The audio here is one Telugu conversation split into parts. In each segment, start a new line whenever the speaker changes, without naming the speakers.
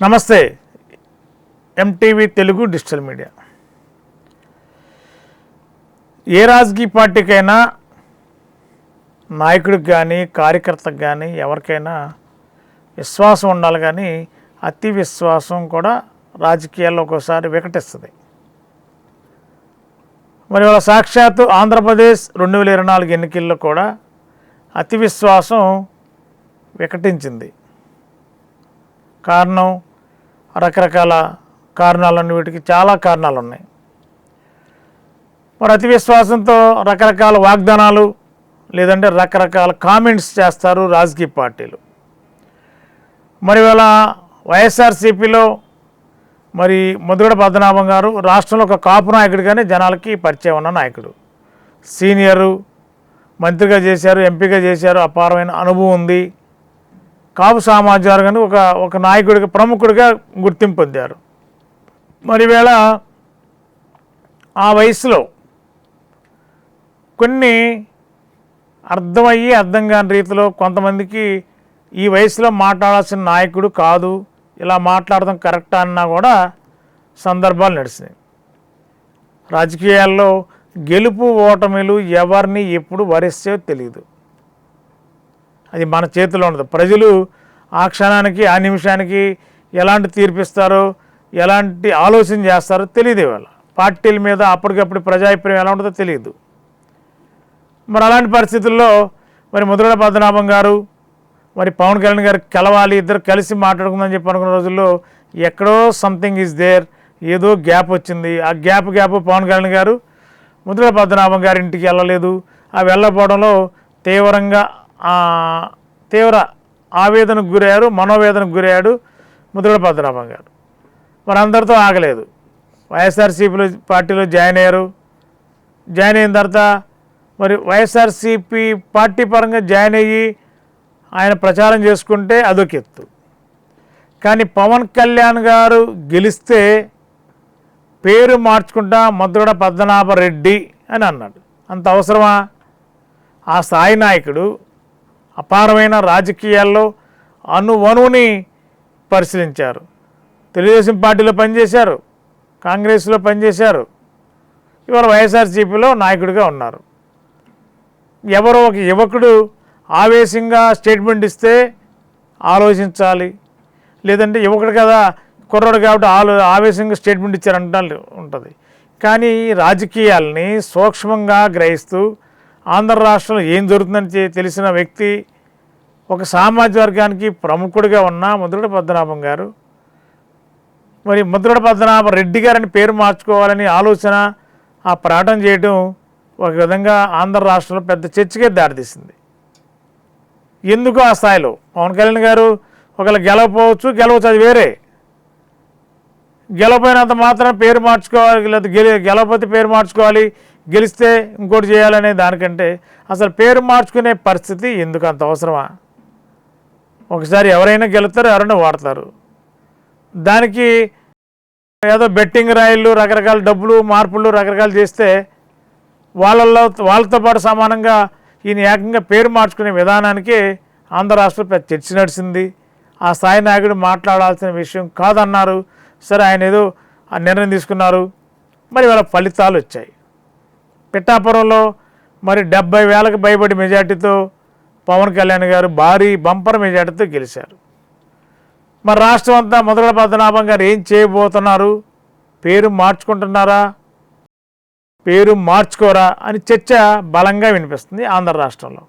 నమస్తే ఎంటీవీ తెలుగు డిజిటల్ మీడియా. ఏ రాజకీయ పార్టీకైనా నాయకుడికి కానీ కార్యకర్తకు కానీ ఎవరికైనా విశ్వాసం ఉండాలి కానీ అతి విశ్వాసం కూడా రాజకీయాల్లో ఒక్కోసారి వికటిస్తుంది. మరి వాళ్ళ సాక్షాత్తు ఆంధ్రప్రదేశ్ రెండు వేల ఇరవై నాలుగు ఎన్నికల్లో కూడా అతి విశ్వాసం వికటించింది. కారణం రకరకాల కారణాలన్నీ వీటికి చాలా కారణాలు ఉన్నాయి మరి అతి విశ్వాసంతో రకరకాల వాగ్దానాలు లేదంటే రకరకాల కామెంట్స్ చేస్తారు రాజకీయ పార్టీలు. మరి ఇవాళ వైఎస్ఆర్సీపీలో మరి ముదుగడ పద్మనాభం గారు రాష్ట్రంలో ఒక కాపు నాయకుడిగానే జనాలకి పరిచయం ఉన్న నాయకుడు. సీనియరు మంత్రిగా చేశారు ఎంపీగా చేశారు అపారమైన అనుభవం ఉంది. కాపు కానీ ఒక ఒక నాయకుడిగా ప్రముఖుడిగా గుర్తింపు పొందారు. మరివేళ ఆ వయసులో కొన్ని అర్థమయ్యి అర్థం కాని రీతిలో కొంతమందికి ఈ వయసులో మాట్లాడాల్సిన నాయకుడు కాదు ఇలా మాట్లాడడం కరెక్ట్ అన్నా కూడా సందర్భాలు నడిచినాయి. రాజకీయాల్లో గెలుపు ఓటమిలు ఎవరిని ఎప్పుడు వరిస్తే తెలియదు అది మన చేతిలో ఉండదు. ప్రజలు ఆ క్షణానికి ఆ నిమిషానికి ఎలాంటి తీర్పిస్తారో ఎలాంటి ఆలోచన చేస్తారో తెలియదు ఇవాళ. పార్టీల మీద అప్పటికప్పుడు ప్రజాభిప్రాయం ఎలా ఉంటుందో తెలియదు. మరి అలాంటి పరిస్థితుల్లో మరి ముద్రడ పద్మనాభం గారు మరి పవన్ కళ్యాణ్ గారు కలవాలి ఇద్దరు కలిసి మాట్లాడుకుందని చెప్పి అనుకున్న రోజుల్లో ఎక్కడో సంథింగ్ ఈజ్ దేర్ ఏదో గ్యాప్ వచ్చింది. ఆ గ్యాప్ గ్యాప్ పవన్ కళ్యాణ్ గారు ముద్రగడ పద్మనాభం గారి ఇంటికి వెళ్ళలేదు. ఆ వెళ్ళపోవడంలో తీవ్రంగా తీవ్ర ఆవేదనకు గురయ్యారు మనోవేదనకు గురయ్యాడు ముద్రగడ పద్మనాభం గారు. మరి అందరితో ఆగలేదు. వైఎస్ఆర్సీపీలో పార్టీలో జాయిన్ అయ్యారు. జాయిన్ అయిన తర్వాత మరి వైఎస్ఆర్సీపీ పార్టీ పరంగా జాయిన్ అయ్యి ఆయన ప్రచారం చేసుకుంటే అదొక ఎత్తు కానీ పవన్ కళ్యాణ్ గారు గెలిస్తే పేరు మార్చుకుంటా ముద్రగడ పద్మనాభ రెడ్డి అని అన్నాడు. అంత అవసరమా? ఆ స్థాయి నాయకుడు అపారమైన రాజకీయాల్లో అనువనుని పరిశీలించారు. తెలుగుదేశం పార్టీలో పనిచేశారు కాంగ్రెస్లో పనిచేశారు. ఇవాళ వైఎస్ఆర్సీపీలో నాయకుడిగా ఉన్నారు. ఎవరో ఒక యువకుడు ఆవేశంగా స్టేట్మెంట్ ఇస్తే ఆలోచించాలి. లేదంటే యువకుడు కదా కుర్రాడు కాబట్టి ఆలో ఆవేశంగా స్టేట్మెంట్ ఇచ్చారంట ఉంటుంది. కానీ రాజకీయాల్ని సూక్ష్మంగా గ్రహిస్తూ ఆంధ్ర రాష్ట్రంలో ఏం జరుగుతుందని తెలిసిన వ్యక్తి ఒక సామాజిక వర్గానికి ప్రముఖుడిగా ఉన్న ముద్రగడ పద్మనాభం గారు. మరి ముద్రగడ పద్మనాభ రెడ్డి గారని పేరు మార్చుకోవాలని ఆలోచన ఆ ప్రకటన చేయడం ఒక విధంగా ఆంధ్ర రాష్ట్రంలో పెద్ద చర్చకే దారితీసింది. ఎందుకు ఆ స్థాయిలో? పవన్ కళ్యాణ్ గారు ఒకవేళ గెలవపోవచ్చు గెలవచ్చు అది వేరే. గెలవపోయినంత మాత్రం పేరు మార్చుకోవాలి లేదా గెలి గెలవపోతే పేరు మార్చుకోవాలి గెలిస్తే ఇంకోటి చేయాలనే దానికంటే అసలు పేరు మార్చుకునే పరిస్థితి ఎందుకు అంత అవసరమా? ఒకసారి ఎవరైనా గెలుస్తారు ఎవరైనా వాడతారు. దానికి ఏదో బెట్టింగ్ రాయిళ్ళు రకరకాల డబ్బులు మార్పులు రకరకాలు చేస్తే వాళ్ళల్లో వాళ్ళతో పాటు సమానంగా ఈయన ఏకంగా పేరు మార్చుకునే విధానానికి ఆంధ్ర రాష్ట్రంలో పెద్ద చర్చ నడిచింది. ఆ స్థాయి నాయకుడు మాట్లాడాల్సిన విషయం కాదన్నారు. సరే ఆయన ఏదో ఆ నిర్ణయం తీసుకున్నారు. మరి వాళ్ళ ఫలితాలు వచ్చాయి. పిఠాపురంలో మరి డెబ్బై వేలకు భయపడి మెజార్టీతో పవన్ కళ్యాణ్ గారు భారీ బంపర్ మెజార్టీతో గెలిచారు. మరి రాష్ట్రం అంతా మొదల పద్మనాభం గారు ఏం చేయబోతున్నారు? పేరు మార్చుకుంటున్నారా? పేరు మార్చుకోరా అని చర్చ బలంగా వినిపిస్తుంది ఆంధ్ర రాష్ట్రంలో.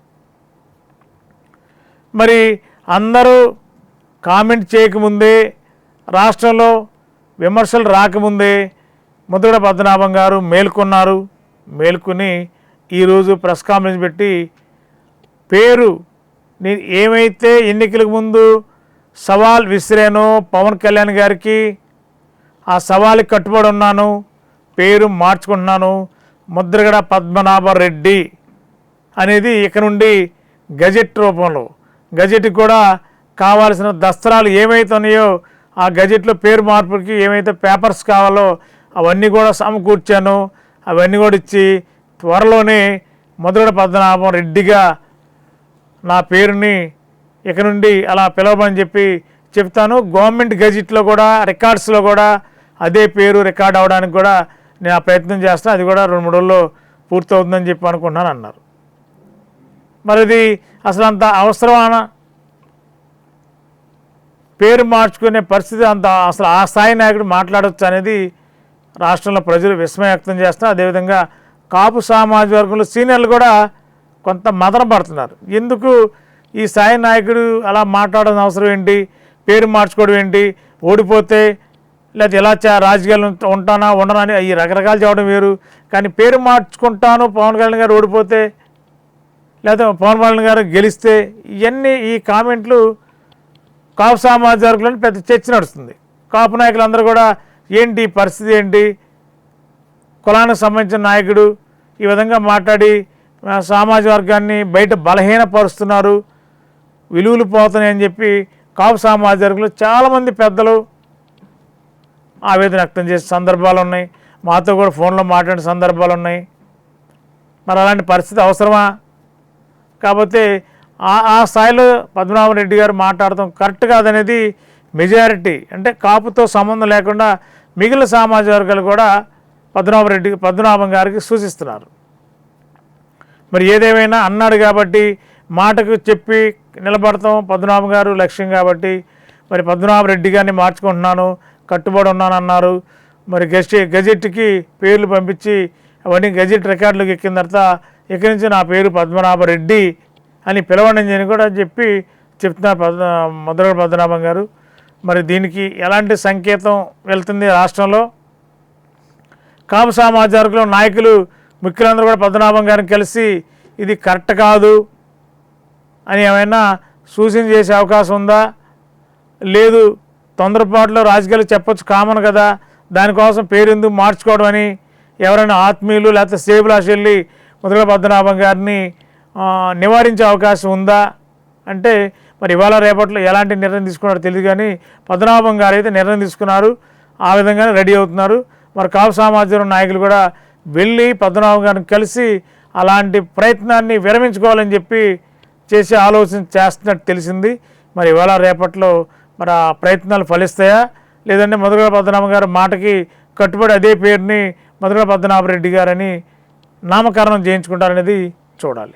మరి అందరూ కామెంట్ చేయకముందే రాష్ట్రంలో విమర్శలు రాకముందే ముద్రగడ పద్మనాభం గారు మేల్కొన్నారు. మేల్కొని ఈరోజు ప్రెస్ కాన్ఫరెన్స్ పెట్టి పేరు నేను ఏమైతే ఎన్నికలకు ముందు సవాల్ విసిరానో పవన్ కళ్యాణ్ గారికి ఆ సవాల్కి కట్టుబడి ఉన్నాను పేరు మార్చుకుంటున్నాను ముద్రగడ పద్మనాభ రెడ్డి అనేది ఇక నుండి గజెట్ రూపంలో. గజెట్కి కూడా కావాల్సిన దస్త్రాలు ఏమైతే ఉన్నాయో ఆ గజెట్లో పేరు మార్పుకి ఏమైతే పేపర్స్ కావాలో అవన్నీ కూడా సమకూర్చాను. అవన్నీ కూడా ఇచ్చి త్వరలోనే మధురడ పద్మనాభం రెడ్డిగా నా పేరుని ఇక నుండి అలా పిలవమని చెప్పి చెప్తాను. గవర్నమెంట్ గెజిట్లో కూడా రికార్డ్స్లో కూడా అదే పేరు రికార్డ్ అవడానికి కూడా నేను ఆ ప్రయత్నం చేస్తాను. అది కూడా రెండు మూడు రోజుల్లో పూర్తవుతుందని చెప్పి అనుకుంటున్నాను అన్నారు. మరి ఇది అసలు అంత అవసరమాన పేరు మార్చుకునే పరిస్థితి అంత అసలు ఆ స్థాయి నాయకుడు మాట్లాడవచ్చు అనేది రాష్ట్రంలో ప్రజలు విస్మయం వ్యక్తం చేస్తున్నారు. అదేవిధంగా కాపు సామాజిక వర్గంలో సీనియర్లు కూడా కొంత మదన పడుతున్నారు. ఎందుకు ఈ సాయి నాయకుడు అలా మాట్లాడాల్సిన అవసరం ఏంటి? పేరు మార్చుకోవడం ఏంటి? ఓడిపోతే లేకపోతే ఎలా చా రాజకీయాలు ఉంటానా ఉండనా అని ఈ రకరకాలు చెప్పడం వేరు. కానీ పేరు మార్చుకుంటాను పవన్ కళ్యాణ్ గారు ఓడిపోతే లేదా పవన్ కళ్యాణ్ గారు గెలిస్తే ఇవన్నీ ఈ కామెంట్లు కాపు సామాజిక వర్గంలో పెద్ద చర్చ నడుస్తుంది. కాపు నాయకులందరూ కూడా ఏంటి పరిస్థితి ఏంటి? కులానికి సంబంధించిన నాయకుడు ఈ విధంగా మాట్లాడి ఆ, సామాజిక వర్గాన్ని బయట బలహీనపరుస్తున్నారు. విలువలు పోతున్నాయని చెప్పి కాపు సామాజిక వర్గంలో చాలామంది పెద్దలు ఆవేదన వ్యక్తం చేసే సందర్భాలు ఉన్నాయి. మాతో కూడా ఫోన్లో మాట్లాడిన సందర్భాలు ఉన్నాయి. మరి అలాంటి పరిస్థితి అవసరమా? కాకపోతే ఆ ఆ స్థాయిలో పద్మనాభం రెడ్డి గారు మాట్లాడటం కరెక్ట్ కాదనేది మెజారిటీ. అంటే కాపుతో సంబంధం లేకుండా మిగిలిన సామాజిక వర్గాలు కూడా పద్మనాభరెడ్డి పద్మనాభం గారికి సూచిస్తున్నారు. మరి ఏదేమైనా అన్నాడు కాబట్టి మాటకు చెప్పి నిలబడతాం పద్మనాభం గారు లక్ష్యం కాబట్టి. మరి పద్మనాభరెడ్డి గారిని మార్చుకుంటున్నాను కట్టుబడి ఉన్నానన్నారు మరి గజె గజెట్కి పేర్లు పంపించి అవన్నీ గజెట్ రికార్డులకు ఎక్కిన తర్వాత ఇక్కడి నుంచి నా పేరు పద్మనాభరెడ్డి అని పిలవండి అని కూడా చెప్పి చెప్తున్నారు పద్మ ముద్రగడ పద్మనాభం గారు. మరి దీనికి ఎలాంటి సంకేతం వెళ్తుంది రాష్ట్రంలో? కాపు సామాజికవర్గంలో నాయకులు ముఖ్యులందరూ కూడా పద్మనాభం గారిని కలిసి ఇది కరెక్ట్ కాదు అని ఏమైనా సూచన చేసే అవకాశం ఉందా? లేదు తొందరపాటులో రాజకీయాలు చెప్పొచ్చు కామన్ కదా దానికోసం పేరు ఎందుకు మార్చుకోవడం అని ఎవరైనా ఆత్మీయులు లేకపోతే సేబులాష్ వెళ్ళి ముద్రగడ పద్మనాభం గారిని నివారించే అవకాశం ఉందా? అంటే మరి ఇవాళ రేపట్లో ఎలాంటి నిర్ణయం తీసుకున్నారో తెలియదు కానీ పద్మనాభం గారు అయితే నిర్ణయం తీసుకున్నారు. ఆ విధంగానే రెడీ అవుతున్నారు. మరి కాపు సామాజిక నాయకులు కూడా వెళ్ళి పద్మనాభం గారిని కలిసి అలాంటి ప్రయత్నాన్ని విరమించుకోవాలని చెప్పి చేసే ఆలోచన చేస్తున్నట్టు తెలిసింది. మరి ఇవాళ రేపట్లో మరి ఆ ప్రయత్నాలు ఫలిస్తాయా? లేదంటే మొదలుగా పద్మనాభం గారి మాటకి కట్టుబడి అదే పేరుని మొదలుగా పద్మనాభరెడ్డి గారని నామకరణం చేయించుకుంటారనేది చూడాలి.